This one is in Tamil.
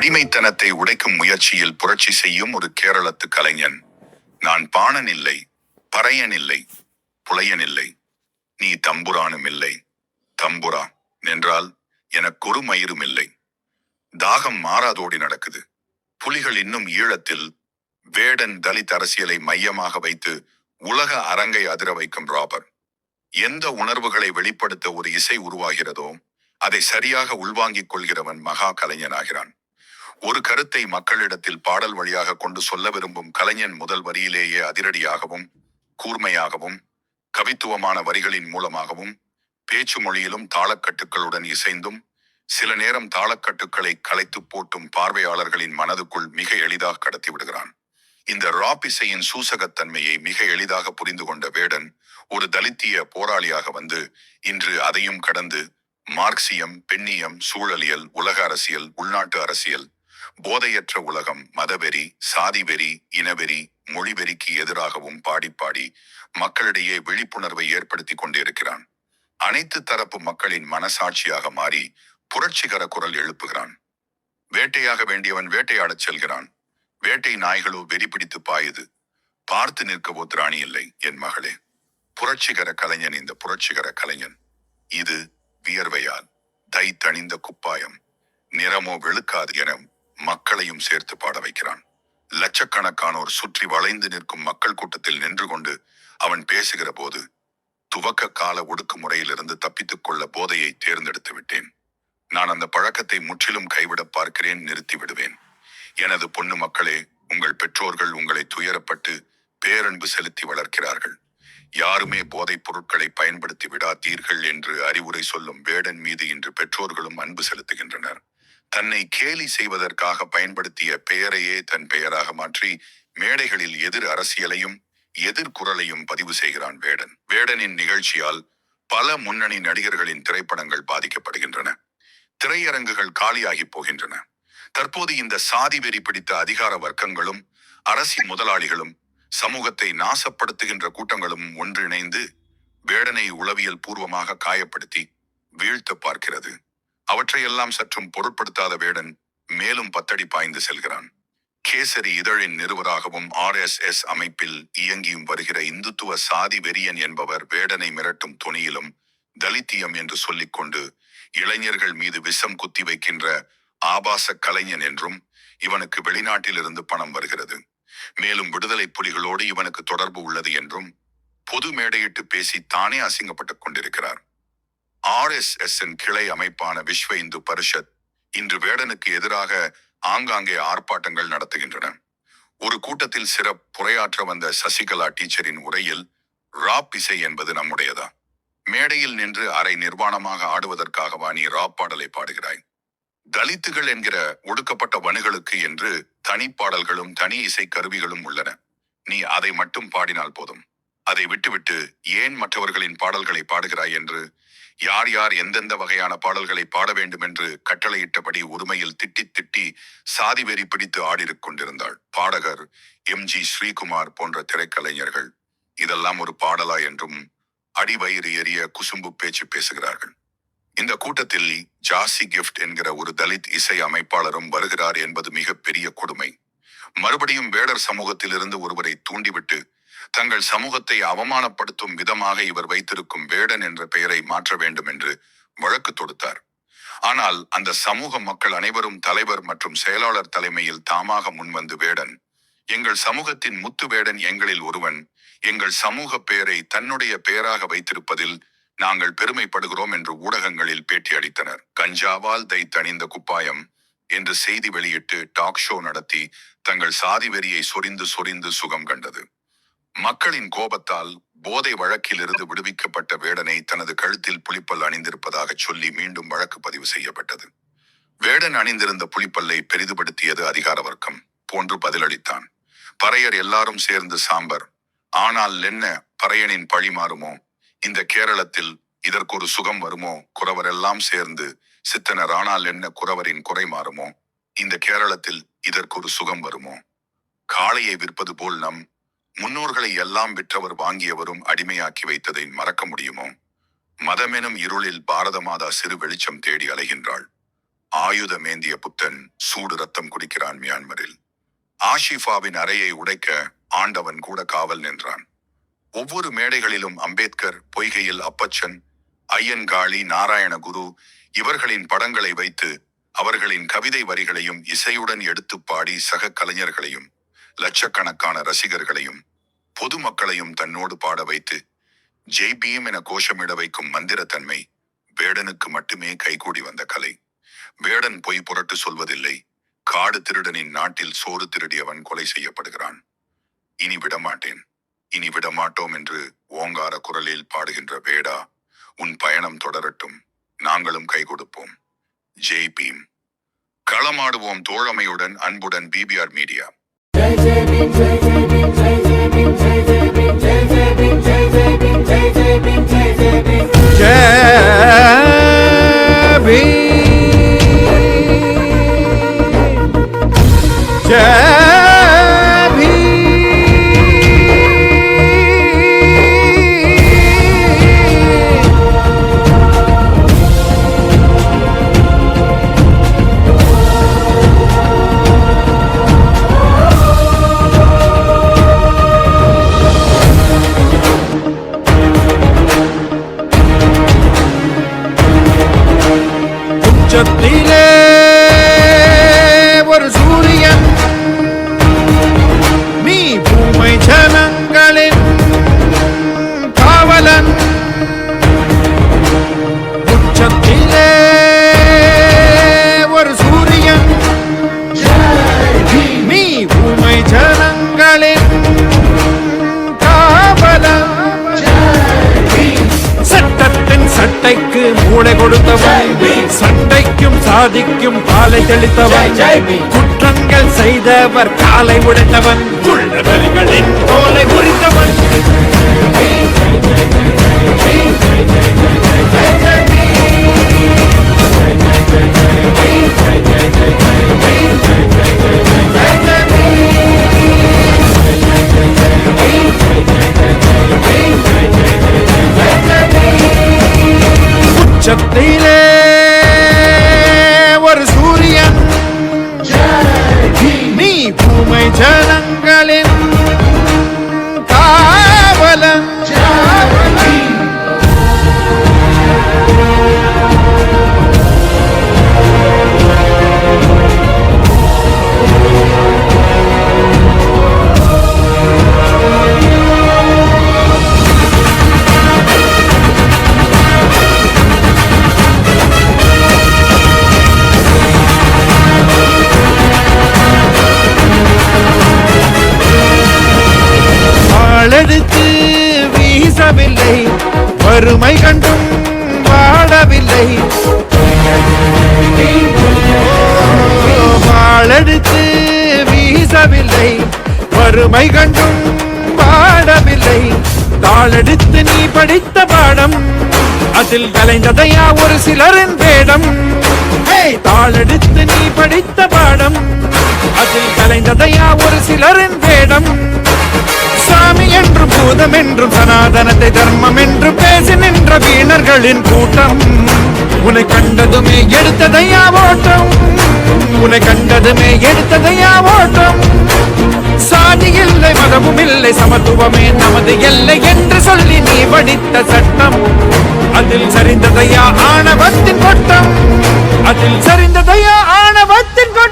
அடிமைத்தனத்தை உடைக்கும் முயற்சியில் புரட்சி செய்யும் ஒரு கேரளத்து கலைஞன். நான் பாணன் இல்லை பறையன் இல்லை புலையன் நீ தம்புரானும் இல்லை தம்புரா நின்றால் எனக்கொரு மயிரும் இல்லை. தாகம் மாறாதோடி நடக்குது. புலிகள் இன்னும் ஈழத்தில் வேடன் தலித் அரசியலை மையமாக வைத்து உலக அரங்கை அதிர வைக்கும் ராபர். எந்த உணர்வுகளை வெளிப்படுத்த ஒரு இசை உருவாகிறதோ அதை சரியாக உள்வாங்கிக் கொள்கிறவன் மகா கலைஞனாகிறான். ஒரு கருத்தை மக்களிடத்தில் பாடல் வழியாக கொண்டு சொல்ல விரும்பும் கலைஞன் முதல் வரியிலேயே அதிரடியாகவும் கூர்மையாகவும் கவித்துவமான வரிகளின் மூலமாகவும் பேச்சு மொழியிலும் தாளக்கட்டுகளுடன் இசைந்தும் சில நேரம் தாளக்கட்டுகளை கலைத்து போட்டும் பார்வையாளர்களின் மனதுக்குள் மிக எளிதாக கடத்தி விடுகிறான். இந்த ராப் இசையின் சூசகத்தன்மையை மிக எளிதாக புரிந்து கொண்ட வேடன் ஒரு தலித்திய போராளியாக வந்து இன்று அதையும் கடந்து மார்க்சியம் பெண்ணியம் சூழலியல் உலக அரசியல் உள்நாட்டு அரசியல் போதையற்ற உலகம் மதவெறி சாதிவெறி இனவெறி மொழிவெறிக்கு எதிராகவும் பாடி பாடி மக்களிடையே விழிப்புணர்வை ஏற்படுத்தி கொண்டிருக்கிறான். அனைத்து தரப்பு மக்களின் மனசாட்சியாக மாறி புரட்சிகர குரல் எழுப்புகிறான். வேட்டையாக வேண்டியவன் வேட்டையாடச் செல்கிறான். வேட்டை நாய்களோ வெறி பிடித்து பாயுது. பார்த்து நிற்கவோ திராணி இல்லை என் மகளே. புரட்சிகர கலைஞன் இந்த புரட்சிகர கலைஞன். இது வியர்வையால் தை தணிந்த குப்பாயம். நிறமோ வெளுக்காது என மக்களையும் சேர்த்து பாட வைக்கிறான். லட்சக்கணக்கானோர் சுற்றி வளைந்து நிற்கும் மக்கள் கூட்டத்தில் நின்று கொண்டு அவன் பேசுகிற போது துவக்க கால ஒடுக்குமுறையிலிருந்து தப்பித்துக் கொள்ள போதையை தேர்ந்தெடுத்து விட்டேன். நான் அந்த பழக்கத்தை முற்றிலும் கைவிட பார்க்கிறேன் நிறுத்தி விடுவேன். எனது பொண்ணு மக்களே உங்கள் பெற்றோர்கள் உங்களை துயரப்பட்டு பேரன்பு செலுத்தி வளர்க்கிறார்கள். யாருமே போதைப் பொருட்களை பயன்படுத்தி விடாதீர்கள் என்று அறிவுரை சொல்லும் வேடன் மீது இன்று பெற்றோர்களும் அன்பு செலுத்துகின்றனர். தன்னை கேலி செய்வதற்காக பயன்படுத்திய பெயரையே தன் பெயராக மாற்றி மேடைகளில் எதிர் அரசியலையும் எதிர்குரலையும் பதிவு செய்கிறான் வேடன். வேடனின் நிகழ்ச்சியால் பல முன்னணி நடிகர்களின் திரைப்படங்கள் பாதிக்கப்படுகின்றன. திரையரங்குகள் காலியாகி போகின்றன. தற்போது இந்த சாதி வெறி பிடித்த அதிகார வர்க்கங்களும் அரசியல் முதலாளிகளும் சமூகத்தை நாசப்படுத்துகின்ற கூட்டங்களும் ஒன்றிணைந்து வேடனை உளவியல் பூர்வமாக காயப்படுத்தி வீழ்த்த பார்க்கிறது. அவற்றையெல்லாம் சற்றும் பொருட்படுத்தாத வேடன் மேலும் பத்தடி பாய்ந்து செல்கிறான். கேசரி இதழின் நிறுவராகவும் ஆர்எஸ்எஸ் அமைப்பில் இயங்கியும் வருகிற இந்துத்துவ சாதி வெறியன் என்பவர் வேடனை மிரட்டும் துணியிலும் தலித்தியம் என்று சொல்லிக்கொண்டு இளைஞர்கள் மீது விஷம் குத்தி வைக்கின்ற ஆபாச கலைஞன் என்றும் இவனுக்கு வெளிநாட்டிலிருந்து பணம் வருகிறது. மேலும் விடுதலை புலிகளோடு இவனுக்கு தொடர்பு உள்ளது என்றும் பொது மேடையிட்டு பேசி தானே அசிங்கப்பட்டுக் கொண்டிருக்கிறார். ஆர்எஸ்எஸ்என் கிளை அமைப்பான விஸ்வ இந்து பரிஷத் இன்று வேடனுக்கு எதிராக ஆங்காங்கே ஆர்ப்பாட்டங்கள் நடத்துகின்றன. ஒரு கூட்டத்தில் சிறப்புரையாற்ற வந்த சசிகலா டீச்சரின் உரையில் ராப் இசை என்பது நம்முடையதா? மேடையில் நின்று அரை நிர்வாணமாக ஆடுவதற்காகவா நீ ராப் பாடலை பாடுகிறாய்? தலித்துகள் என்கிற ஒடுக்கப்பட்ட வனுகளுக்கு என்று தனிப்பாடல்களும் தனி இசை கருவிகளும் உள்ளன. நீ அதை மட்டும் பாடினால் போதும். அதை விட்டுவிட்டு ஏன் மற்றவர்களின் பாடல்களை பாடுகிறாய் என்று யார் யார் எந்தெந்த வகையான பாடல்களை பாட வேண்டும் என்று கட்டளையிட்டபடி உரிமையில் திட்டி திட்டி சாதி வெறி பிடித்து ஆடிருக் கொண்டிருந்தாள். பாடகர் எம் ஜி ஸ்ரீகுமார் போன்ற திரைக்கலைஞர்கள் இதெல்லாம் ஒரு பாடலா என்றும் அடிவயிறு எறிய குசும்பு பேச்சு பேசுகிறார்கள். இந்த கூட்டத்தில் ஜாசி கிஃப்ட் என்கிற ஒரு தலித் இசை அமைப்பாளரும் வருகிறார் என்பது மிகப்பெரிய கொடுமை. மறுபடியும் வேடர் சமூகத்திலிருந்து ஒருவரை தூண்டிவிட்டு தங்கள் சமூகத்தை அவமானப்படுத்தும் விதமாக இவர் வைத்திருக்கும் வேடன் என்ற பெயரை மாற்ற வேண்டும் என்று வழக்கு தொடுத்தார். ஆனால் அந்த சமூக மக்கள் அனைவரும் தலைவர் மற்றும் செயலாளர் தலைமையில் தாமாக முன்வந்து வேடன். எங்கள் சமூகத்தின் முத்து வேடன் எங்களில் ஒருவன். எங்கள் சமூக பெயரை தன்னுடைய பெயராக வைத்திருப்பதில் நாங்கள் பெருமைப்படுகிறோம் என்று ஊடகங்களில் பேட்டி அளித்தனர். கஞ்சாவால் தைத்தணிந்த தணிந்த குப்பாயம் என்று செய்தி வெளியிட்டு டாக் ஷோ நடத்தி தங்கள் சாதி வெறியை சொரிந்து சொரிந்து சுகம் கண்டது. மக்களின் கோபத்தால் போதை வழக்கிலிருந்து விடுவிக்கப்பட்ட வேடனை தனது கழுத்தில் புலிப்பல் அணிந்திருப்பதாக சொல்லி மீண்டும் வழக்கு பதிவு செய்யப்பட்டது. வேடன் அணிந்திருந்த புலிப்பல்லை பெரிதுபடுத்தியது அதிகார வர்க்கம் போன்று பதிலளித்தான். பறையர் எல்லாரும் சேர்ந்து சாம்பர் ஆனால் என்ன பறையனின் பழி மாறுமோ? இந்த கேரளத்தில் இதற்கு ஒரு சுகம் வருமோ? குறவர் எல்லாம் சேர்ந்து சித்தனர் ஆனால் என்ன குறவரின் குறை மாறுமோ? இந்த கேரளத்தில் இதற்கு ஒரு சுகம் வருமோ? காளையை விற்பது போல் நம் முன்னோர்களை எல்லாம் விற்றவர் வாங்கியவரும் அடிமையாக்கி வைத்ததை மறக்க முடியுமோ? மதமெனும் இருளில் பாரத மாதா சிறு வெளிச்சம் தேடி அலைகின்றாள். ஆயுதமேந்திய புத்தன் சூடு ரத்தம் குடிக்கிறான் மியான்மரில். ஆஷிஃபாவின் அறையை உடைக்க ஆண்டவன் கூட காவல் நின்றான். ஒவ்வொரு மேடைகளிலும் அம்பேத்கர் பொய்கையில் அப்பச்சன் ஐயன்காளி நாராயணகுரு இவர்களின் படங்களை வைத்து அவர்களின் கவிதை வரிகளையும் இசையுடன் எடுத்துப் பாடி சக கலைஞர்களையும் லட்சக்கணக்கான ரசிகர்களையும் பொதுமக்களையும் தன்னோடு பாட வைத்து ஜெய் பீம் என கோஷமிட வைக்கும் மந்திரத்தன்மை வேடனுக்கு மட்டுமே கைகூடி வந்த கலை. வேடன் பொய் புரட்டு சொல்வதில்லை. காடு திருடனின் நாட்டில் சோறு திருடியவன் கொலை செய்யப்படுகிறான். இனி விடமாட்டேன். இனி விடமாட்டோம் என்று ஓங்கார குரலில் பாடுகின்ற வேடா உன் பயணம் தொடரட்டும். நாங்களும் கை கொடுப்போம். ஜெய் பீம் களமாடுவோம் தோழமையுடன் அன்புடன் பிபிஆர் மீடியா. JJ, JJ. உச்சத்திலே சாதிக்கும் பாலை தெளித்தவன். குற்றங்கள் செய்தவர் காலை உடைத்தவன். வறுமை கண்டும் வாழவில்லை வாழெடுத்து வீசவில்லை. வறுமை கண்டும் வாழவில்லை தாளெடுத்து நீ படித்த பாடம் அதில் கலைந்ததையா ஒரு சிலரின் வேடம். ஏய், தாளெடுத்து நீ படித்த பாடம் அதில் கலைந்ததையா ஒரு சிலரின் வேடம். சாமி என்றும் பூதம் என்றும் சனாதனத்தை தர்மம் என்றும் பேசி நின்ற வீணர்களின் கூட்டம். உன்னை கண்டதுமே எடுத்ததையா ஓட்டம் உன்னை கண்டதுமே எடுத்ததையா ஓட்டம் சாதி இல்லை மதமும் இல்லை சமத்துவமே நமது எல்லை என்று சொல்லி நீ படித்த சட்டம். அதில் சரிந்ததையா ஆணவத்தின் கொட்டம். அதில் சரிந்ததையா ஆணவத்தின் கொட்டம்.